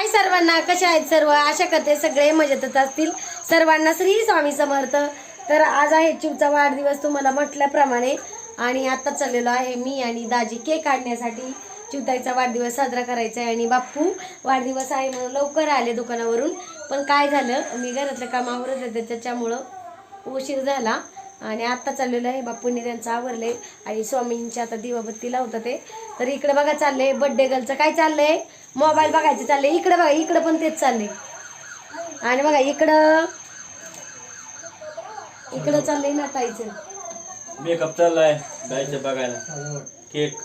हाय सर्वांना कसे आहेत सर्व? आशा करते सगळे मजेतच असतील. सर्वांना श्री स्वामी समर्थ. तर आज आहे चिवचा वाढदिवस तुम्हाला म्हटल्याप्रमाणे. आणि आता चाललेलो आहे मी आणि दाजी केक काढण्यासाठी चिवताईचा वाढदिवस साजरा करायचा आहे आणि बाप्पू वाढदिवस आहे म्हणून लवकर आले दुकानावरून. पण काय झालं मी घरातल्या कामावरच येते त्याच्यामुळं उशीर झाला. आणि आत्ता चाललेलं आहे बापूंनी त्यांचं आवरले. आणि स्वामींच्या आता दिवाबत्ती लावतात ते. तर इकडे बघा चाललंय बड्डे गर्लचं काय चाललंय? मोबाईल बघायचं चाललंय इकडे बघा इकडं पण तेच चाललंय आणि बघा इकडं इकडं चाललंय नटायचं मेकअप चाललाय जायचं बघायला. केक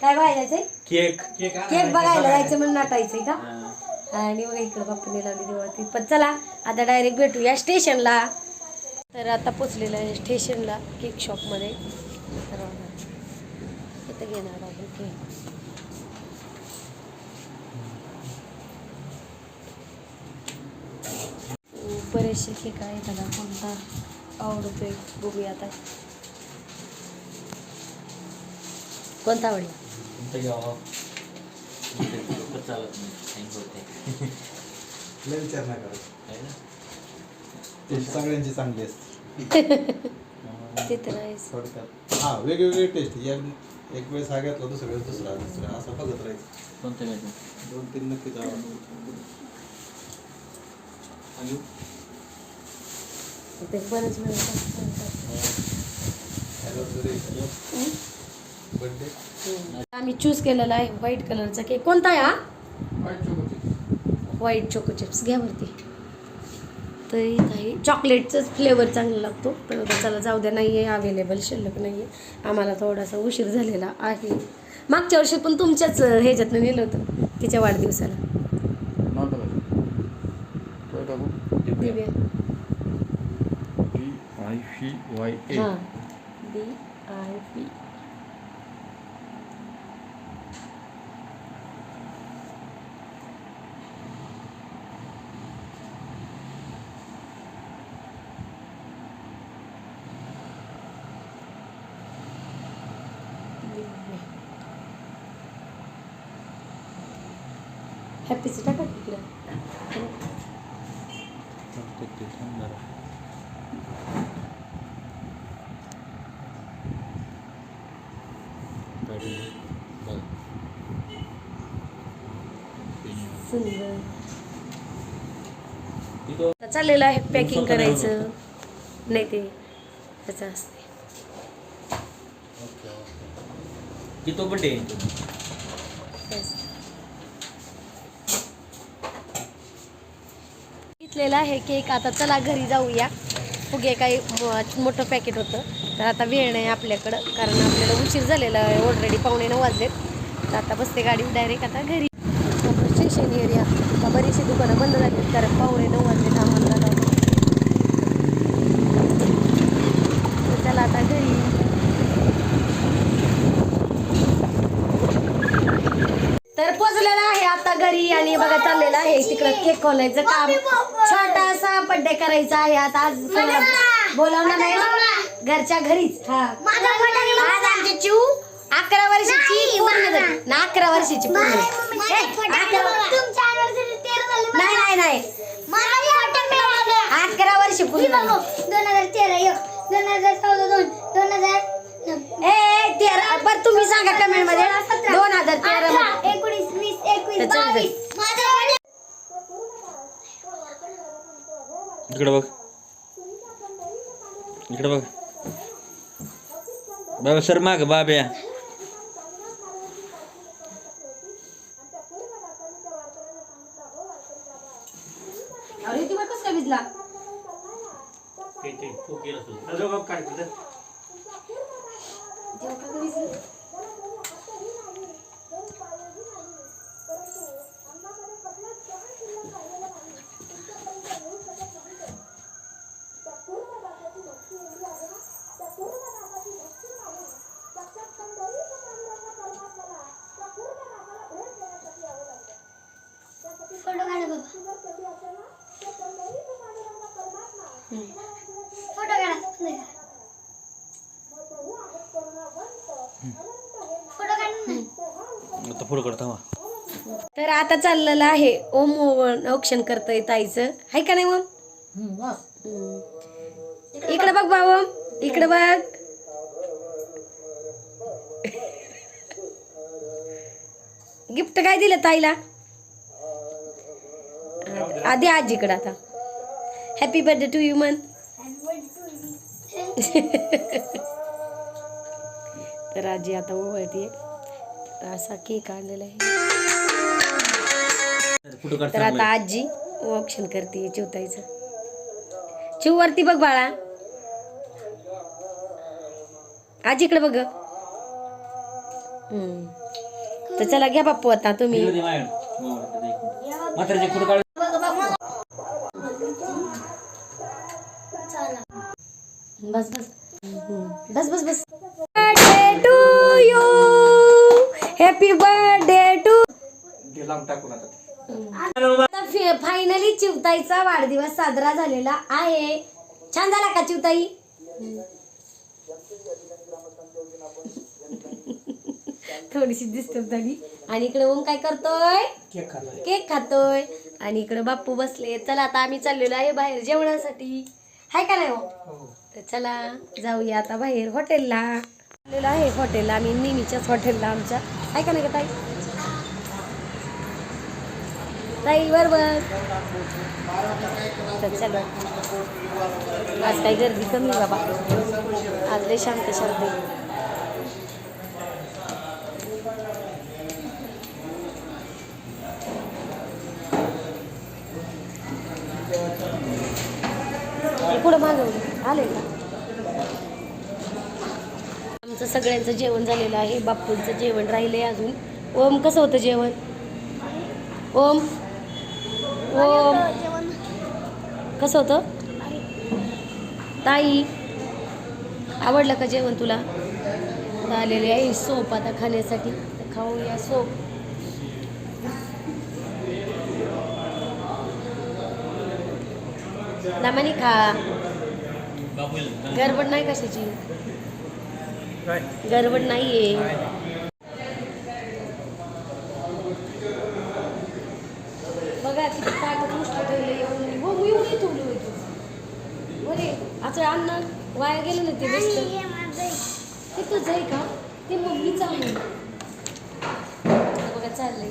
काय बघायचंय केक केक बघायला जायचं म्हणून नटायचंय का? हा. आणि मग इकडं बापूने लावली दिवाळी पण चला आता डायरेक्ट भेटूया स्टेशनला तर आता पोचलेलं आहे स्टेशनला केक शॉपमध्ये तर इथं घेणार आहे. केक बरेचसे आहे त्याला कोणता आवडतोय बघूया आता. कोणता आवडला? चालत नाही. विचार नाही करत. है सगळ्यांची चांगली असते. ते तर थोडक्यात. हा वेगवेगळे टेस्ट एक एक वेळेस हा घेतला दुसऱ्या वेळेस दुसरा दुसरा असं बघत राहायचं. घ्यायचं दोन तीन नक्कीच आवडतं अजून? ते बरंच वेळ लागतो. बर्थडे? आम्ही चूज केलेला आहे व्हाईट कलरचा केक कोणता आहे हा? व्हाईट चोको चिप्स घ्या वरती. तर आहे चॉकलेटचंच फ्लेवर चांगला लागतो. पण आता चला जाऊ द्या नाही आहे अवेलेबल शिल्लक नाही आहे आम्हाला थोडासा उशीर झालेला आहे. मागच्या वर्षी पण तुमच्याच ह्याच्यातनं नेलं होतं तिच्या वाढदिवसाला. हां. डी आय पी हॅपीचं टाका तिकडं. सुंदर चाललेलं आहे पॅकिंग करायचं. नाही ते त्याचं असते. तिथं बड्डे घेतलेला आहे केक. आता चला घरी जाऊया. फुगे काही मोठं पॅकेट होतं. तर आता वेळ नाही आपल्याकडं कारण आपल्याला उशीर झालेला आहे. ऑलरेडी पावणे नऊ वाजलेत. तर आता बसते गाडी डायरेक्ट आता घरी. स्टेशन एरिया बरीचशी दुकानं बंद झाली कारण पावणे नऊ वाजलेत आम्हाला जायला. तर चला आता घरी तर पोचलेला आहे आता घरी आणि बघा चाललेलं आहे तिकडं केक खोलायचं काम. छोटासा बड्डे करायचा आहे आता. आज बोलावणार नाही घरच्या घरीच. हा. आज आमची चिऊ अकरा वर्षाची पूर्ण झाली. ना अकरा वर्षाची पूर्ण नाही नाही नाही. अकरा वर्ष पूर्ण. दोन हजार तेरा एक. दोन हजार चौदा दोन. दोन हजार ए ए, तेरा बरं तुम्ही सांगा कमेंटमध्ये. दोन हजार तेरा मध्ये. एकोणीस वीस एकवीस त्याच्यात बावीस. माझा birthday इकडे बघ. इकडे बघ. बाबा सर माग बाब्या. अरे ती बघ कसं काय भिजला. जेव्हा का भिजली? फोटो काढा बाबा फोटो काढा नाही का? फोटो काढ ना आता पुढं करता तर आता चाललेलं आहे. ओम ओवण औक्षण करतंय ताईचं. आहे का नाही मग हम्म. इकडे बघ बाबा इकडे बघ. गिफ्ट काय दिलं ताईला? आधी आजीकडे आता. हॅपी बर्थडे टू यू मन तर आजी आता ओवळते असा केक आणलेला आहे. तर आता आजी ऑप्शन करते चिवताईचं. चिव वरती बघ बाळा. आजीकडे बघ. हम्म. तर चला घ्या बाप्पू आता तुम्ही. बस बस. बस बस बस. हॅपी बर्थडे टू आता फायनली चिवताईचा वाढदिवस साजरा झालेला आहे. छान झाला का चिवताई? थोडीशी डिस्टर्ब झाली. आणि इकडे ओम काय करतोय? केक खातोय. आणि इकडे बाप्पू बसले. चला आता आम्ही चाललेलो आहे बाहेर जेवणासाठी. हाय का नाही हो? तर चला जाऊया आता बाहेर हॉटेलला आहे हॉटेलला आम्ही नेहमीच्याच हॉटेलला आमच्या. आहे का नाही का ताई. ताई बरोबर तर चला आज काही गर्दी कमी बाबा. आज लय शांत शांत पुढं मागवलं आले का? आमचं सगळ्यांचं जेवण झालेलं आहे. बाप्पूंचं जेवण राहिलंय अजून. ओम कसं होतं जेवण? ओम. ओम. कसं होतं? ताई आवडलं का जेवण तुला? आलेले आहे सोप आता खाण्यासाठी. खाऊया सोप. दामानी खा. गडबड नाही कशाची? गडबड नाहीये. बघा किती ठेवलं एवढं. हो मी एवढी ठेवली होती. बरे असं अन्न वाया गेलं ना ते बसतं ते तुझं आहे का? ते मम्मीचं आहे. बघा चाललंय.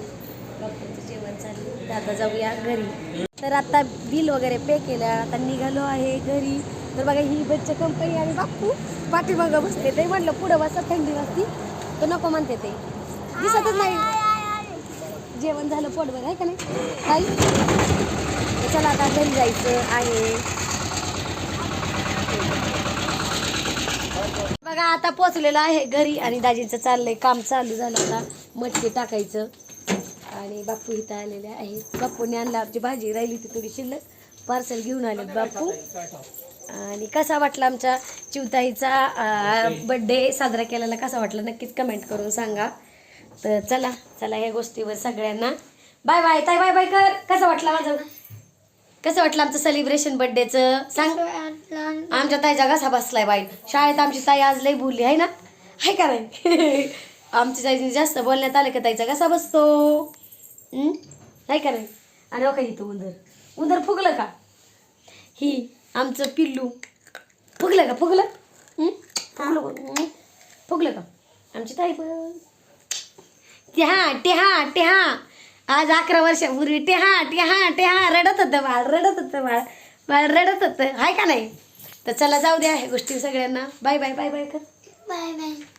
जेवण चाललंय तर आता जाऊया घरी. तर आता बिल वगैरे पे केलं. आता निघालो आहे घरी. तर बघा ही बच्चा कंपनी आणि बापू पाठीमागं बसते ते म्हटलं पुढं बसा थंडी वाजती तर नको म्हणते ते. दिसतच नाही. जेवण झालं पोटभर आहे का नाही? काही चला आता घरी जायचं आहे. बघा आता पोचलेलं आहे घरी आणि दाजींचं चाललंय काम चालू झालं आता. मटके टाकायचं. आणि बापू इथं आलेले आहेत. बापूने आणला आमची भाजी राहिली ती थोडी शिल्लक. पार्सल घेऊन आले बापू. आणि कसा वाटला आमच्या चिवताईचा बड्डे साजरा केलेला कसा वाटला नक्कीच कमेंट करून सांगा. तर चला चला या गोष्टीवर सगळ्यांना. बाय बाय ताई बाय बाय कर. कसं वाटलं माझं? कसं वाटलं आमचं सेलिब्रेशन बड्डेचं सांग. आमच्या ताईचा कसा बसलाय बाई? शाळेत आमची ताई आज लई बोलली आहे ना? आहे का नाही? आमच्या ताईने जास्त बोलण्यात आलं का ताईचा कसा बसतो? हं? आहे का नाही? आणि हो का इथं उंदर? उंदर फुगलं का? ही आमचं पिल्लू. फुगलं का? फुगलं? फुगलं का? फुगलं का? आमची ताई पण. टेहा टेहा टेहा. आज अकरा वर्षापूर्वी टेहा टेहा टेहा. रडत होतं बाळ रडत होतं बाळ. बाळ रडत होतं. आहे का नाही? तर चला जाऊ द्या ह्या गोष्टी सगळ्यांना. बाय बाय बाय बाय कर. Bye bye.